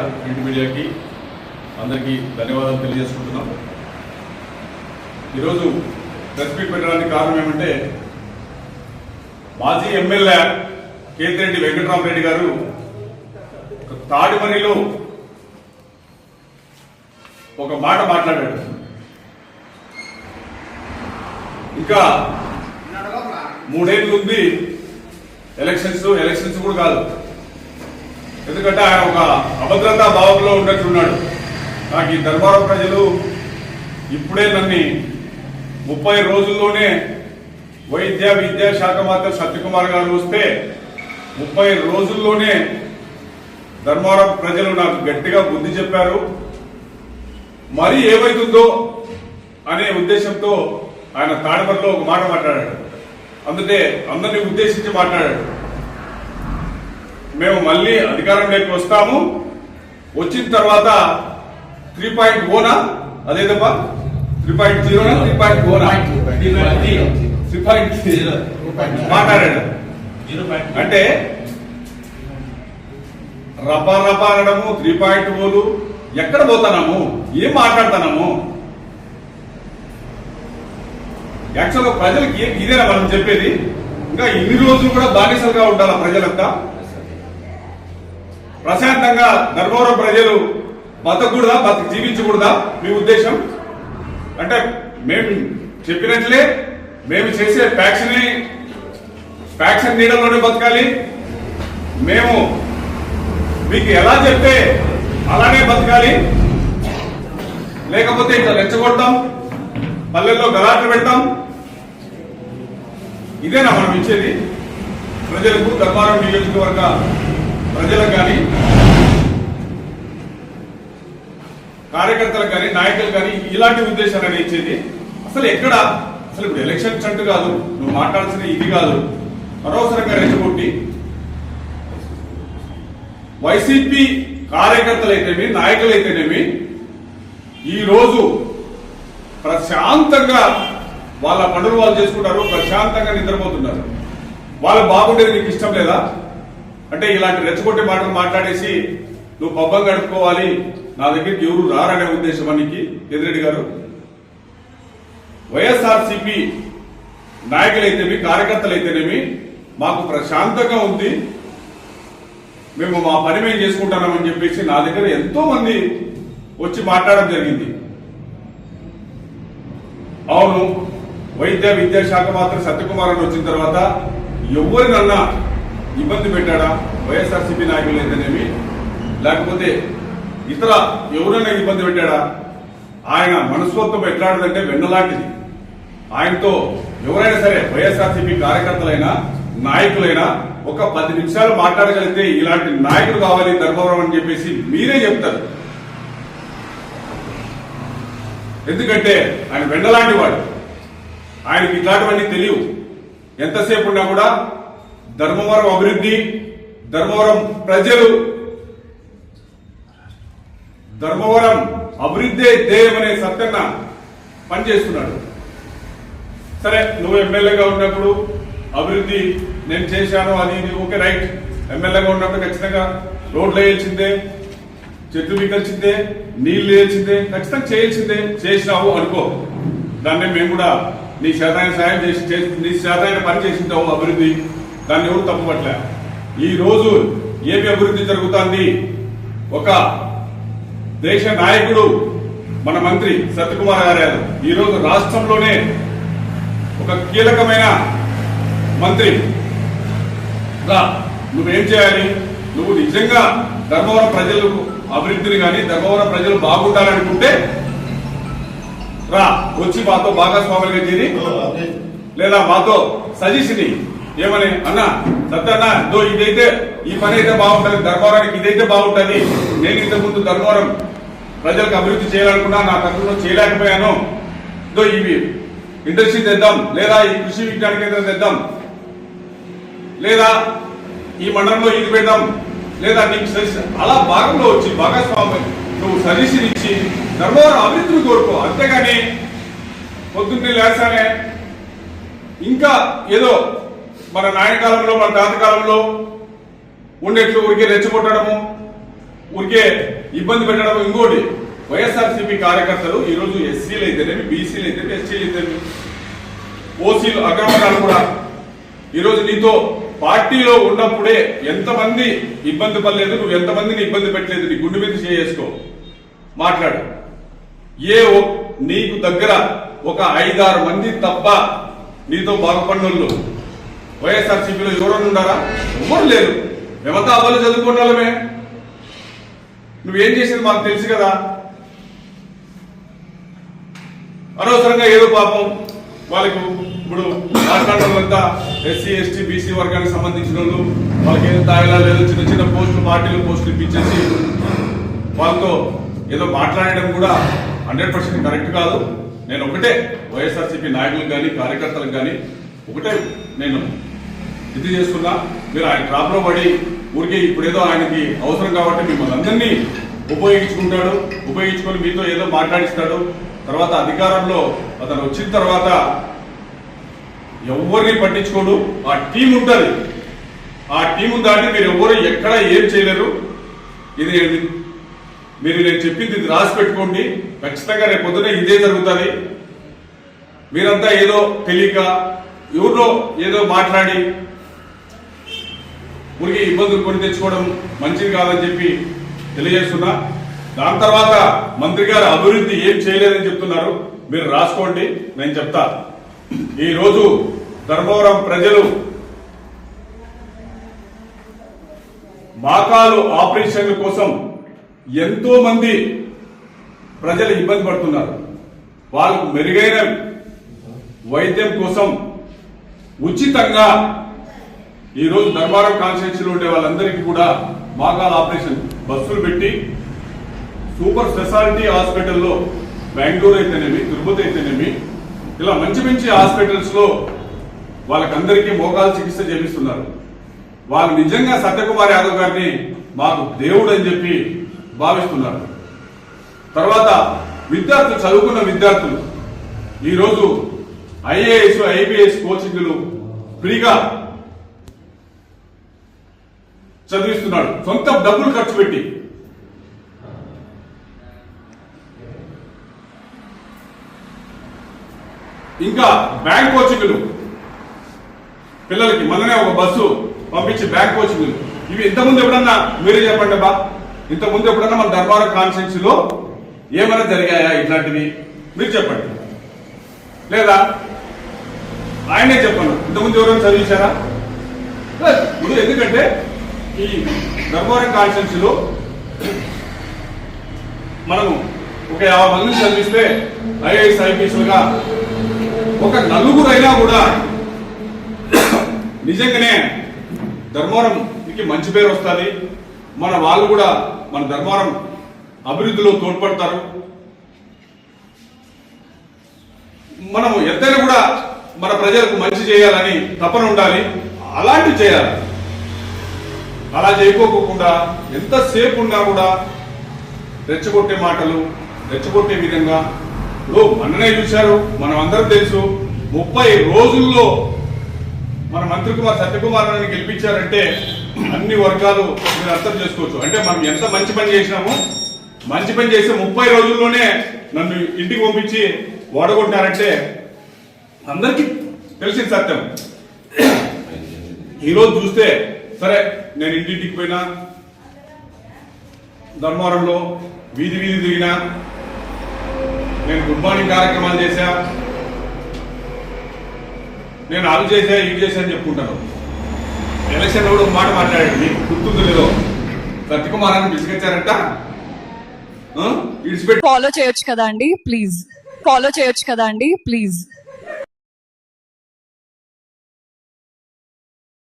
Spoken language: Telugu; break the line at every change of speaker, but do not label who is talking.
మీడియా ప్రింట్ మీడియాకి అందరికీ ధన్యవాదాలు తెలియజేసుకుంటున్నాం. ఈరోజు ప్రెస్ మీట్ పెట్టడానికి కారణం ఏమంటే మాజీ ఎమ్మెల్యే కేతిరెడ్డి వెంకటరామరెడ్డి గారు తాడిమరిలో ఒక మాట మాట్లాడాడు. ఇంకా మూడేళ్ళు ఉంది ఎలక్షన్స్ ఎలక్షన్స్ కూడా కాదు. ఎందుకంటే ఆయన ఒక అభద్రతా భావంలో ఉన్నట్లున్నాడు నాకు ఈ దర్బారు ప్రజలు ఇప్పుడే నన్ను ముప్పై రోజుల్లోనే వైద్య విద్యా శాఖ మంత్రి సత్యకుమార్ గారు వస్తే ముప్పై రోజుల్లోనే ధర్మారం ప్రజలు నాకు గట్టిగా బుద్ధి చెప్పారు. మరి ఏమైతుందో అనే ఉద్దేశంతో ఆయన తాడిపల్లిలో ఒక మాట మాట్లాడాడు. అందుకే అందరినీ ఉద్దేశించి మాట్లాడాడు. మేము మళ్ళీ అధికారంలోకి వస్తాము. వచ్చిన తర్వాత త్రీ పాయింట్ ఓనా అదేదమ్మా త్రీ పాయింట్ జీరోనా త్రీ పాయింట్ ఓనా త్రీ పాయింట్ జీరో మాట్లాడాడు. అంటే రబ్బా రబ్బా అనడము త్రీ పాయింట్ ఓలు ఎక్కడ పోతున్నాము? ఏం మాట్లాడుతున్నాము? యాక్చువల్గా ప్రజలకి ఇదేనా మనం చెప్పేది? ఇంకా ఇన్ని రోజులు కూడా బానిసలుగా ఉండాలి ప్రజలంతా? ప్రశాంతంగా ధర్మవరం ప్రజలు బతకూడదా బతక జీవించకూడదా? మీ ఉద్దేశం? అంటే మేము చెప్పినట్లే మేము చేసే ఫ్యాక్షన్ ఫ్యాక్షన్ నీడలోనే బతకాలి. మేము మీకు ఎలా చెప్తే అలానే బతకాలి. లేకపోతే ఇట్లా రెచ్చగొడతాం పల్లెల్లో గలాట్లు పెడతాం. ఇదేనా మనం ఇచ్చేది? ప్రజలకు ధర్మారం నియోజకవర్గ ప్రజలకు కానీ కార్యకర్తలకు కానీ నాయకులు కానీ ఇలాంటి ఉద్దేశాలు ఇచ్చేది. అసలు ఎక్కడ? అసలు ఇప్పుడు ఎలక్షన్ చంటు కాదు నువ్వు మాట్లాడాల్సిన ఇది కాదు. అనవసరంగా రెచ్చగొట్టి వైసీపీ కార్యకర్తలైతేమి నాయకులైతేనేమి అయితేనేమి ఈరోజు ప్రశాంతంగా వాళ్ళ పనులు వాళ్ళు చేసుకుంటారు ప్రశాంతంగా నిద్రపోతున్నారు. వాళ్ళు బాగుండేది నీకు ఇష్టం లేదా? అంటే ఇలాంటి రెచ్చగొట్టే మాటలు మాట్లాడేసి నువ్వు పబ్బం గడుపుకోవాలి నా దగ్గరికి ఎవరు రారనే ఉద్దేశం అనికి ఎదిరెడ్డి గారు? వైఎస్ఆర్సిపి నాయకులైతేమి కార్యకర్తలైతేనేమి మాకు ప్రశాంతంగా ఉంది. మేము మా పని మేము చేసుకుంటున్నామని చెప్పేసి నా దగ్గర ఎంతో మంది వచ్చి మాట్లాడడం జరిగింది. అవును వైద్య విద్యాశాఖ మాత్రం సత్యకుమార్ అని వచ్చిన తర్వాత ఎవరినన్నా ఇబ్బంది పెట్టాడా? వైఎస్ఆర్సీపీ నాయకులు అయితేనేమి? లేకపోతే ఇతర ఎవరైనా ఇబ్బంది పెట్టాడా? ఆయన మనస్తత్వం ఎట్లాంటిదంటే వెన్నలాంటిది. ఆయనతో ఎవరైనా సరే వైఎస్ఆర్సీపీ కార్యకర్తలైనా నాయకులైనా ఒక పది నిమిషాలు మాట్లాడగలిగితే ఇలాంటి నాయకులు కావాలి ధర్మవరం అని చెప్పేసి మీరే చెప్తారు. ఎందుకంటే ఆయన వెన్నలాంటి వాడు. ఆయనకి ఇట్లాంటివన్నీ తెలియవు. ఎంతసేపు ఉన్నా కూడా ధర్మవరం అభివృద్ధి ధర్మవరం ప్రజలు. ధర్మవరం అభివృద్ధి ధ్యేయం అనే సత్యన్న పనిచేస్తున్నాడు. సరే నువ్వు ఎమ్మెల్యేగా ఉన్నప్పుడు అభివృద్ధి నేను చేశాను అది ఇది ఓకే రైట్. ఎమ్మెల్యేగా ఉన్నప్పుడు ఖచ్చితంగా రోడ్లు వేయాల్సిందే చెట్లు మిగల్చిందే నీళ్ళు వేయాల్సిందే ఖచ్చితంగా చేయాల్సిందే. చేసినావు అనుకో. దాన్ని మేము కూడా నీ శాతాయన సాయం చేసి చేసి- నీ శాతాయన పని చేసింటావు అభివృద్ధి. దాన్ని ఎవరు తప్పుపట్లే ఈ రోజు ఏమి అభివృద్ధి జరుగుతుంది. ఒక దేశ నాయకుడు మన మంత్రి సత్యకుమార్ గారు ఈ రోజు రాష్ట్రంలోనే ఒక కీలకమైన మంత్రి. రా నువ్వేం చేయాలి? నువ్వు నిజంగా ధర్మవరం ప్రజలకు అభివృద్ధిని కానీ ధర్మవరం ప్రజలు బాగుండాలనుకుంటే రా వచ్చి మాతో భాగస్వాములుగా చేరి లేదా మాతో సజెషన్ ఏమని? అన్న సత్యన్న దో ఇదైతే ఈ పని అయితే బాగుంటుంది ధర్మవరానికి ఇదైతే బాగుంటుంది. నేను ఇంతకు ముందు ధర్మవరం ప్రజలకు అభివృద్ధి చేయాలనుకున్నా నా తరఫున చేయలేకపోయాను. దో ఇవి. ఇండస్ట్రీ తెద్దాం లేదా ఈ కృషి విజ్ఞాన కేంద్రం తెద్దాం. లేదా ఈ మండలంలో ఇది పెడదాం. లేదా నీకు సజెషన్ అలా భాగంలో వచ్చి భాగస్వామి నువ్వు సజెషన్ ఇచ్చి ధర్మవరం అభివృద్ధిని కోరుకో. అంతేగాని పొద్దున్నే లేసానే ఇంకా ఏదో మన నాయకాలంలో మన తాత కాలంలో ఉండేట్లు ఊరికే రెచ్చగొట్టడము ఊరికే ఇబ్బంది పెట్టడం ఇంకోటి వైఎస్ఆర్సీపీ కార్యకర్తలు ఈరోజు ఎస్సీలు అయితేనేమి బీసీలు అయితేనేమి ఎస్టీలు అయితేనేమి ఓసీలు అగ్రవర్ణాలు కూడా ఈరోజు నీతో పార్టీలో ఉన్నప్పుడే ఎంతమంది ఇబ్బంది పడలేదు నువ్వు ఎంతమందిని ఇబ్బంది పెట్టలేదు నీ గుండె మీద చేసుకో మాట్లాడు. ఏ నీకు దగ్గర ఒక ఐదారు మంది తప్ప నీతో బాగుపడినోళ్ళు వైఎస్ఆర్సీపీలో ఎవరన్నా ఉన్నారా ఎవరు లేరు. మేమంతా అవ్వలు చదువుకున్న వాళ్ళమే. నువ్వేం చేసేది మాకు తెలుసు కదా. అనవసరంగా ఏదో పాపం వాళ్ళకు ఇప్పుడు మాట్లాడడంతా ఎస్సీ ఎస్టీ బీసీ వర్గానికి సంబంధించిన వాళ్ళు వాళ్ళకి ఏదో తాయిలా లేదో చిన్న చిన్న పోస్టులు పార్టీలు పోస్టులు ఇప్పించేసి వాళ్ళతో ఏదో మాట్లాడడం కూడా హండ్రెడ్ పర్సెంట్ కరెక్ట్ కాదు. నేను ఒకటే వైఎస్ఆర్సీపీ నాయకులకు కానీ కార్యకర్తలకు కానీ ఒకటే నేను ఇది చేసుకున్నా మీరు ఆయన ట్రాప్లో పడి ఊరికే ఇప్పుడేదో ఆయనకి అవసరం కాబట్టి మిమ్మల్ని అందరినీ ఉపయోగించుకుంటాడు. ఉపయోగించుకొని మీతో ఏదో మాట్లాడిస్తాడు. తర్వాత అధికారంలో అతను వచ్చిన తర్వాత ఎవరిని పట్టించుకోడు. ఆ టీం ఉంటుంది. ఆ టీం దాటి మీరు ఎవరు ఎక్కడ ఏం చేయలేరు. ఇది మీరు నేను చెప్పింది ఇది రాసి పెట్టుకోండి. ఖచ్చితంగా రేపు పొద్దున ఇదే జరుగుతుంది. మీరంతా ఏదో తెలియక ఎవరినో ఏదో మాట్లాడి ఊరికి ఇబ్బందులు కొని తెచ్చుకోవడం మంచిది కాదని చెప్పి తెలియజేస్తున్నా. దాని తర్వాత మంత్రి గారు అభివృద్ధి ఏం చేయలేదని చెప్తున్నారు. మీరు రాసుకోండి నేను చెప్తా. ఈరోజు ధర్మవరం ప్రజలు మాకాలు ఆపరేషన్ల కోసం ఎంతో మంది ప్రజలు ఇబ్బంది పడుతున్నారు. వాళ్ళకు మెరుగైన వైద్యం కోసం ఉచితంగా ఈ రోజు ధర్మారం కాన్స్టిట్యూన్సీలో ఉండే వాళ్ళందరికీ కూడా మాకాల ఆపరేషన్ బస్సులు పెట్టి సూపర్ స్పెషాలిటీ హాస్పిటల్లో బెంగళూరు అయితేనేమి తిరుపతి అయితేనేమి ఇలా మంచి మంచి హాస్పిటల్స్లో వాళ్ళకందరికీ మోకాలు చికిత్స చేపిస్తున్నారు. వాళ్ళు నిజంగా సత్యకుమార్ యాదవ్ గారిని మాకు దేవుడు అని చెప్పి భావిస్తున్నారు. తర్వాత విద్యార్థులు చదువుకున్న విద్యార్థులు ఈరోజు ఐఏఎస్ ఐబిఎస్ కోచింగ్లు ఫ్రీగా చదివిస్తున్నాడు. సొంత డబ్బులు ఖర్చు పెట్టి. ఇంకా బ్యాంక్ కోచింగ్లు. పిల్లలకి మననే ఒక బస్సు పంపించి బ్యాంక్ కోచింగ్లు. ఇవి ఇంతకుముందు ఎప్పుడన్నా మీరే చెప్పండి బా ఇంతకుముందు ఎప్పుడన్నా మన దర్బార్ కాన్స్టిట్యూన్సీ లో ఏమైనా జరిగాయా ఇట్లాంటివి? మీరు చెప్పండి. లేదా? ఆయనే చెప్పండి. ఇంతకుముందు ఎవరైనా చదివించారా? ఇప్పుడు ఎందుకంటే ఈ ధర్మవరం కాన్స్టిట్యూన్సీలో మనము ఒక యాభై మందిని చదివిస్తే ఐఏఎస్ ఐపీఎస్లుగా ఒక నలుగురైనా కూడా నిజంగానే ధర్మవరంకి మంచి పేరు వస్తుంది. మన వాళ్ళు కూడా మన ధర్మవరం అభివృద్ధిలో తోడ్పడతారు. మనం ఎంతైనా కూడా మన ప్రజలకు మంచి చేయాలని తపన ఉండాలి. అలాంటివి చేయాలి. అలా చేయకోకుండా ఎంతసేపు ఉన్నా కూడా రెచ్చగొట్టే మాటలు రెచ్చగొట్టే విధంగా. లో మొన్ననే చూశారు మనం అందరం తెలుసు ముప్పై రోజుల్లో మన మంత్రి కుమార్ సత్యకుమార్ అని గెలిపించారంటే అన్ని వర్గాలు మీరు అర్థం చేసుకోవచ్చు. అంటే మనం ఎంత మంచి పని చేసినామో మంచి పని చేస్తే ముప్పై రోజుల్లోనే నన్ను ఇంటికి పంపించి ఓడగొట్టినారంటే అందరికీ తెలిసింది సత్యం. ఈరోజు చూస్తే సరే నేను ఇంటింటికి పోయినా ధర్మవరంలో వీధి వీధి తిరిగినా నేను గుడ్ మార్నింగ్ కార్యక్రమాలు చేశా నేను అవి చేశా ఇవి చేశా అని చెప్పుకుంటాను. ఎలక్షన్ కూడా మాట మాట్లాడాడు మీకు గుర్తుంది లేదో? సత్యకుమారాన్ని పిలిచికొచ్చారంట.
ఫాలో చేయొచ్చు కదా అండి ప్లీజ్ ఫాలో చేయొచ్చు కదా అండి ప్లీజ్